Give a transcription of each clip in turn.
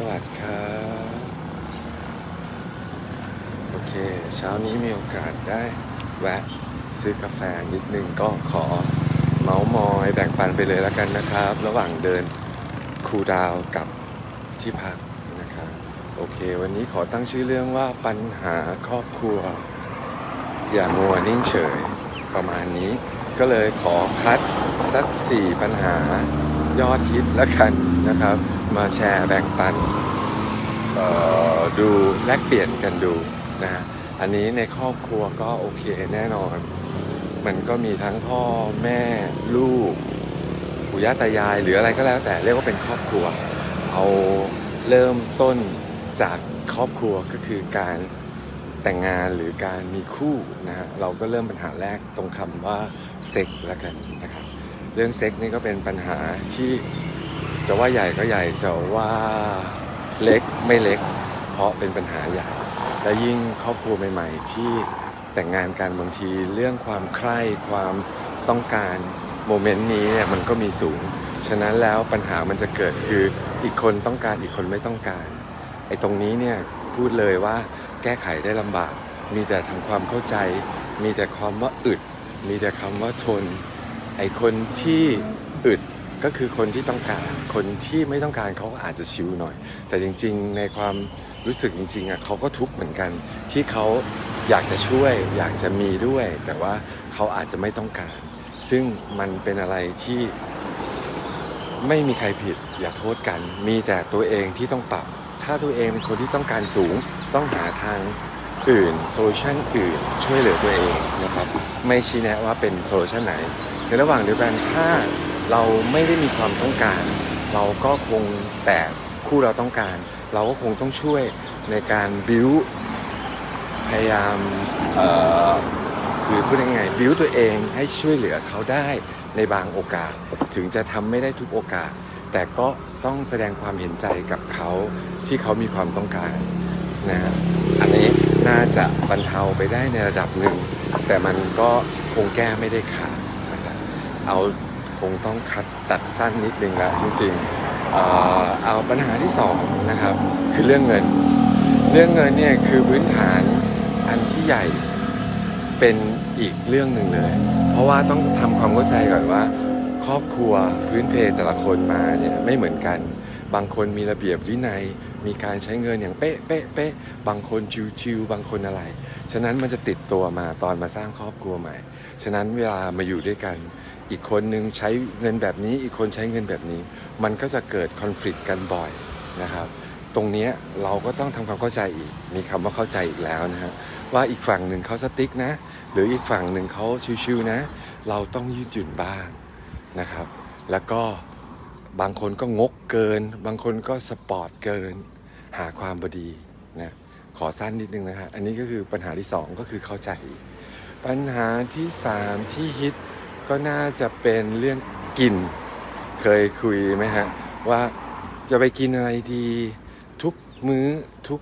สวัสดีครับโอเค เช้านี้มีโอกาสได้แวะซื้อกาแฟนิดนึงก็ขอเมาส์มอยแบ่งปันไปเลยแล้วกันนะครับ ระหว่างเดินคูดาวกับที่พักนะครับโอเค วันนี้ขอตั้งชื่อเรื่องว่าปัญหาครอบครัว อย่ามัวนิ่งเฉยประมาณนี้ ก็เลยขอคัดสัก 4 ปัญหายอดฮิตล้วกันนะครับ มาแชร์แบ่งปันดูแลกเปลี่ยนกันดูนะฮะอันนี้ในครอบครัวก็โอเคแน่นอน มันก็มีทั้งพ่อแม่ลูกปู่ย่าตายายหรืออะไรก็แล้วแต่เรียกว่าเป็นครอบครัว เอาเริ่มต้นจากครอบครัวก็คือการแต่งงานหรือการมีคู่นะฮะเราก็เริ่มปัญหาแรกตรงคำว่าเซ็กแล้วกันนะครับเรื่องเซ็กนี่ก็เป็นปัญหาที่ จะว่าใหญ่ก็ใหญ่จะว่าเล็กไม่เล็ก เพราะเป็นปัญหาใหญ่ และยิ่งครอบครัวใหม่ ๆ ที่แต่งงานกันบางทีเรื่องความใคร่ความต้องการโมเมนต์นี้เนี่ยมันก็มีสูง ฉะนั้นแล้วปัญหามันจะเกิดคืออีกคนต้องการอีกคนไม่ต้องการไอ้ตรงนี้เนี่ยพูดเลยว่าแก้ไขได้ลำบาก มีแต่ทำความเข้าใจ มีแต่ความว่าอึด มีแต่คำว่าทน ไอ้คนที่อึด ก็คือคนที่ต้องการคนที่ไม่ต้องการเขาก็อาจจะชิวหน่อย แต่จริง ๆ ในความรู้สึกจริงๆอะเขาก็ทุกข์เหมือนกัน ที่เขาอยากจะช่วย อยากจะมีด้วย แต่ว่าเขาอาจจะไม่ต้องการ ซึ่งมันเป็นอะไรที่ไม่มีใครผิด อย่าโทษกัน มีแต่ตัวเองที่ต้องปรับ ถ้าตัวเองเป็นคนที่ต้องการสูง ต้องหาทางอื่นโซลูชันอื่น ช่วยเหลือตัวเองนะครับไม่ชี้แนะว่าเป็นโซลูชันไหนในระหว่างเดียวกันถ้า เราไม่ได้มีความต้องการ เราก็คงแต่คู่เราต้องการ เราก็คงต้องช่วยในการบิวพยายามเอ่อคือพูดยังไงบิวตัวเองให้ช่วยเหลือเขาได้ในบางโอกาส ถึงจะทำไม่ได้ทุกโอกาส แต่ก็ต้องแสดงความเห็นใจกับเขาที่เขามีความต้องการนะฮะอันนี้น่าจะบรรเทาไปได้ในระดับหนึ่ง แต่มันก็คงแก้ไม่ได้ขาดเอา คงต้องคัดตัดสั้นนิดนึงแล้วจริงๆเอ่อเอาปัญหาที่สองนะครับคือเรื่องเงิน เรื่องเงินเนี่ยคือพื้นฐานอันที่ใหญ่เป็นอีกเรื่องหนึ่งเลย เพราะว่าต้องทำความเข้าใจก่อนว่า ครอบครัวพื้นเพแต่ละคนมาเนี่ยไม่เหมือนกัน บางคนมีระเบียบวินัย มีการใช้เงินอย่างเป๊ะเป๊ะเป๊ะบางคนชิวๆบางคนอะไร ฉะนั้นมันจะติดตัวมาตอนมาสร้างครอบครัวใหม่ ฉะนั้นเวลามาอยู่ด้วยกัน อีกคนนึงใช้เงินแบบนี้ อีกคนใช้เงินแบบนี้ มันก็จะเกิดคอน FLICT กันบ่อยนะครับ ตรงนี้เราก็ต้องทำความเข้าใจอีก มีคำว่าเข้าใจอีกแล้วนะฮะว่าอีกฝั่งหนึ่งเขาสติ๊กนะ หรืออีกฝั่งหนึ่งเขาชิวๆนะ เราต้องยืดหยุ่นบ้างนะครับ แล้วก็บางคนก็งกเกิน บางคนก็สปอร์ตเกิน หาความบดีนะขอสั้นนิดนึงนะฮะอันนี้ก็คือปัญหาที่สองก็คือเข้าใจ ปัญหาที่สามที่ฮิต ก็น่าจะเป็นเรื่องกิน เคยคุยไหมฮะ ว่าจะไปกินอะไรดี ทุกมื้อทุก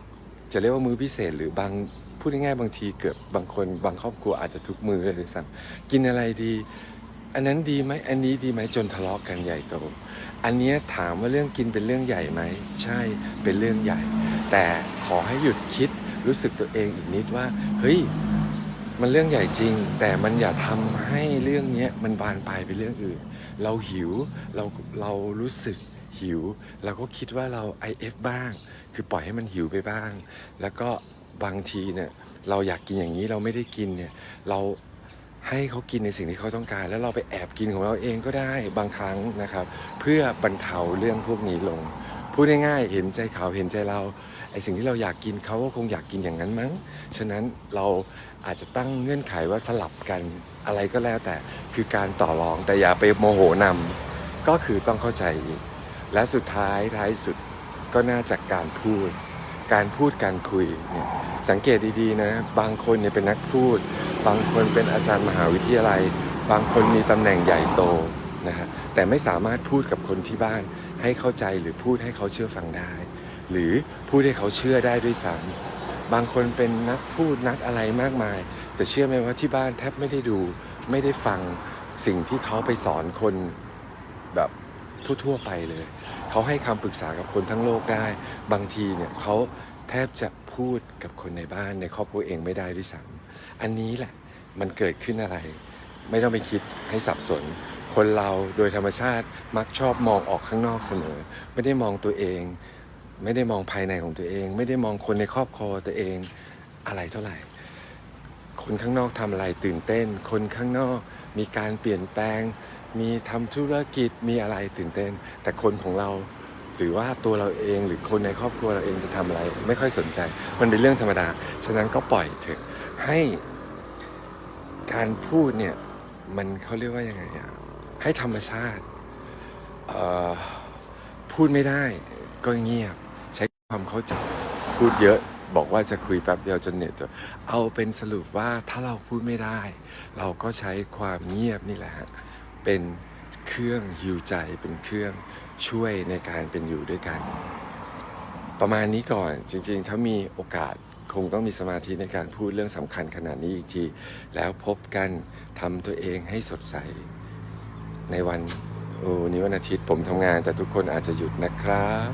จะเรียกว่ามื้อพิเศษหรือบางพูดง่ายๆบางทีเกือบบางคน บางครอบครัวอาจจะทุกมื้อเลยด้วยซ้ำกินอะไรดี อันนั้นดีไหมอันนี้ดีไหมจนทะเลาะกันใหญ่โต อันเนี้ยถามว่าเรื่องกินเป็นเรื่องใหญ่ไหมใช่เป็นเรื่องใหญ่ แต่ขอให้หยุดคิดรู้สึกตัวเองอีกนิดว่า เฮ้ย มันเรื่องใหญ่จริง แต่มันอย่าทำให้เรื่องนี้มันบานปลายไปเรื่องอื่น เราหิวเราเรารู้สึกหิว เราก็คิดว่าเรา IF บ้าง คือปล่อยให้มันหิวไปบ้าง แล้วก็บางทีเนี่ยเราอยากกินอย่างนี้เราไม่ได้กินเนี่ยเราให้เขากินในสิ่งที่เขาต้องการ แล้วเราไปแอบกินของเราเองก็ได้บางครั้งนะครับ เพื่อบรรเทาเรื่องพวกนี้ลง พูดง่ายๆเห็นใจเขาเห็นใจเราไอสิ่งที่เราอยากกินเขาก็คงอยากกินอย่างนั้นมั้ง ฉะนั้นเราอาจจะตั้งเงื่อนไขว่าสลับกันอะไรก็แล้วแต่คือการต่อรองแต่อย่าไปโมโหนำก็คือต้องเข้าใจและสุดท้ายท้ายสุดก็น่าจากการพูด การพูดการคุยเนี่ยสังเกตดีๆนะ บางคนเนี่ยเป็นนักพูด บางคนเป็นอาจารย์มหาวิทยาลัย บางคนมีตำแหน่งใหญ่โตนะฮะแต่ไม่สามารถพูดกับคนที่บ้าน ให้เข้าใจหรือพูดให้เขาเชื่อฟังได้ หรือพูดให้เขาเชื่อได้ด้วยซ้ำบางคนเป็นนักพูดนักอะไรมากมาย แต่เชื่อไหมว่าที่บ้านแทบไม่ได้ดูไม่ได้ฟังสิ่งที่เขาไปสอนคนแบบทั่วๆไปเลย เขาให้คำปรึกษากับคนทั้งโลกได้ บางทีเนี่ยเขาแทบจะพูดกับคนในบ้านในครอบครัวเองไม่ได้ด้วยซ้ำอันนี้แหละมันเกิดขึ้นอะไร ไม่ต้องไปคิดให้สับสน คนเราโดยธรรมชาติมักชอบมองออกข้างนอกเสมอ ไม่ได้มองตัวเอง ไม่ได้มองภายในของตัวเอง ไม่ได้มองคนในครอบครัวตัวเองอะไรเท่าไหร่ คนข้างนอกทำอะไรตื่นเต้น คนข้างนอกมีการเปลี่ยนแปลง มีทำธุรกิจมีอะไรตื่นเต้น แต่คนของเราหรือว่าตัวเราเองหรือคนในครอบครัวเราเองจะทำอะไร ไม่ค่อยสนใจ มันเป็นเรื่องธรรมดา ฉะนั้นก็ปล่อยเถอะให้การพูดเนี่ย มันเขาเรียกว่ายังไงอะ ให้ธรรมชาติ พูดไม่ได้ก็เงียบ ใช้ความเข้าใจพูดเยอะบอกว่าจะคุยแป๊บเดียวจนเหน็ดจะเอาเป็นสรุปว่าถ้าเราพูดไม่ได้ เราก็ใช้ความเงียบนี่แหละฮะเป็นเครื่องฮิวใจเป็นเครื่องช่วยในการเป็นอยู่ด้วยกัน ประมาณนี้ก่อนจริงๆ ถ้ามีโอกาสคงต้องมีสมาธิในการพูดเรื่องสำคัญขนาดนี้อีกที แล้วพบกันทำตัวเองให้สดใส ในวันโอ้นี้วันอาทิตย์ผมทำงานแต่ทุกคนอาจจะหยุดนะครับ